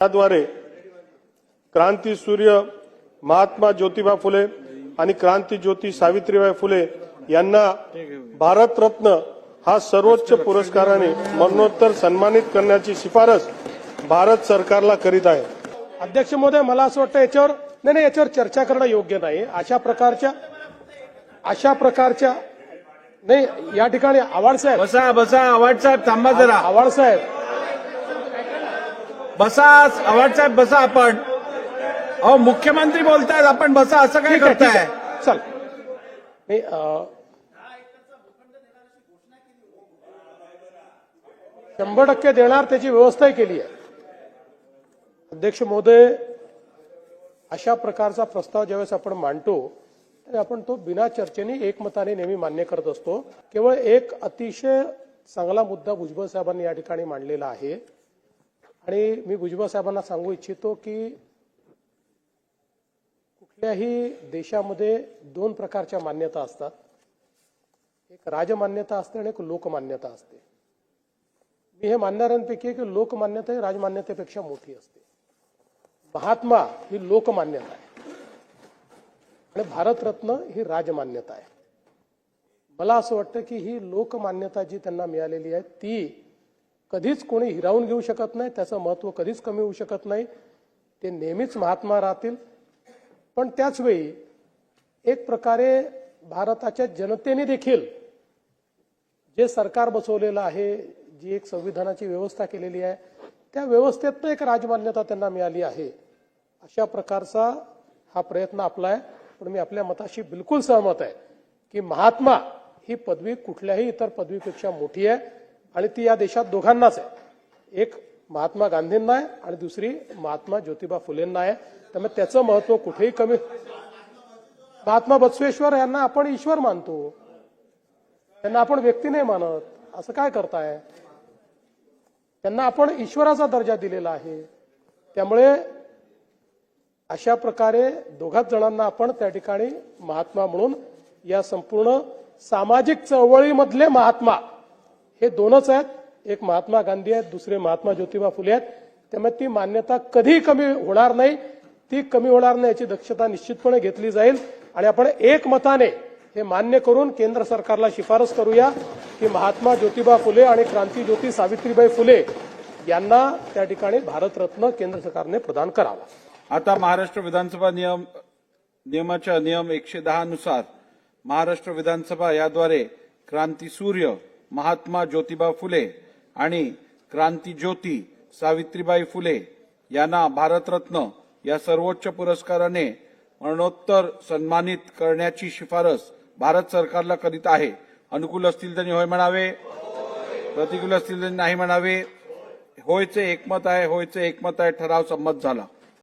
त्याद्वारे क्रांती सूर्य महात्मा ज्योतिबा फुले आणि क्रांती ज्योती सावित्रीबाई फुले यांना भारतरत्न हा सर्वोच्च पुरस्काराने मरणोत्तर सन्मानित करण्याची शिफारस भारत सरकारला करीत आहे. अध्यक्ष महोदय मला असं वाटतं याच्यावर नाही नाही याच्यावर चर्चा करणं योग्य नाही. अशा प्रकारच्या अशा प्रकारच्या नाही या ठिकाणी आव्हाड साहेब बसा बसा आवाड साहेब थांबा जरा. आव्हाड साहेब बसा आवाड साहेब बसा आपण. अहो मुख्यमंत्री बोलतायत आपण बसा असं काय करताय? चल. नाही शंभर टक्के देणार त्याची व्यवस्थाही केली आहे. अध्यक्ष महोदय अशा प्रकारचा प्रस्ताव ज्यावेळेस आपण मांडतो तर आपण तो बिना चर्चेने एकमताने नेहमी मान्य करत असतो. केवळ एक अतिशय चांगला मुद्दा भुजबळ साहेबांनी या ठिकाणी मांडलेला आहे. आणि मी भुजबळ साहेबांना सांगू इच्छितो की कुठल्याही देशामध्ये दोन प्रकारच्या मान्यता असतात. एक राजमान्यता असते आणि एक लोकमान्यता असते. मी हे मानणाऱ्यांपैकी आहे की लोकमान्यता ही राजमान्यतेपेक्षा मोठी असते. महात्मा ही लोकमान्यता आहे. आणि भारतरत्न ही राजमान्यता आहे. मला असं वाटतं की ही लोकमान्यता जी त्यांना मिळालेली आहे ती कधीच कोणी हिरावून घेऊ शकत नाही त्याचं महत्त्व कधीच कमी होऊ शकत नाही. ते नेहमीच महात्मा राहतील. पण त्याचवेळी एक प्रकारे भारताच्या जनतेने देखील जे सरकार बसवलेलं आहे जी एक संविधानाची व्यवस्था केलेली आहे त्या व्यवस्थेतनं एक राजमान्यता त्यांना मिळाली आहे. अशा प्रकारचा हा प्रयत्न आपला आहे. पण मी आपल्या मताशी बिलकुल सहमत आहे की महात्मा ही पदवी कुठल्याही इतर पदवीपेक्षा मोठी आहे. आणि ती या देशात दोघांनाच आहे. एक महात्मा गांधींना आहे आणि दुसरी महात्मा ज्योतिबा फुलेंना आहे. त्यामुळे त्याचं महत्त्व कुठेही कमी महात्मा बसवेश्वर यांना आपण ईश्वर मानतो. त्यांना आपण व्यक्ती नाही मानत. असं काय करताय? त्यांना आपण ईश्वराचा दर्जा दिलेला आहे. त्यामुळे अशा प्रकारे दोघाच जणांना आपण त्या ठिकाणी महात्मा म्हणून या संपूर्ण सामाजिक चळवळीमधले महात्मा हे दोनच आहेत. एक महात्मा गांधी आहेत दुसरे महात्मा ज्योतिबा फुले आहेत. त्यामुळे ती मान्यता कधी कमी होणार नाही. ती कमी होणार नाही याची दक्षता निश्चितपणे घेतली जाईल. आणि आपण एकमताने हे मान्य करून केंद्र सरकारला शिफारस करूया की महात्मा ज्योतिबा फुले आणि क्रांती ज्योती सावित्रीबाई फुले यांना त्या ठिकाणी भारतरत्न केंद्र सरकारने प्रदान करावा. आता महाराष्ट्र विधानसभा नियम नियमाच्या नियम एकशे दहा नुसार महाराष्ट्र विधानसभा याद्वारे क्रांती सूर्य महात्मा ज्योतिबा फुले आणि क्रांती ज्योती सावित्रीबाई फुले यांना भारतरत्न या सर्वोच्च पुरस्काराने मरणोत्तर सन्मानित करण्याची शिफारस भारत सरकारला करीत आहे. अनुकूल असतील त्यांनी होय म्हणावे. प्रतिकूल असतील त्यांनी नाही म्हणावे. होयचे एकमत आहे होयचे एकमत आहे ठराव संमत झाला.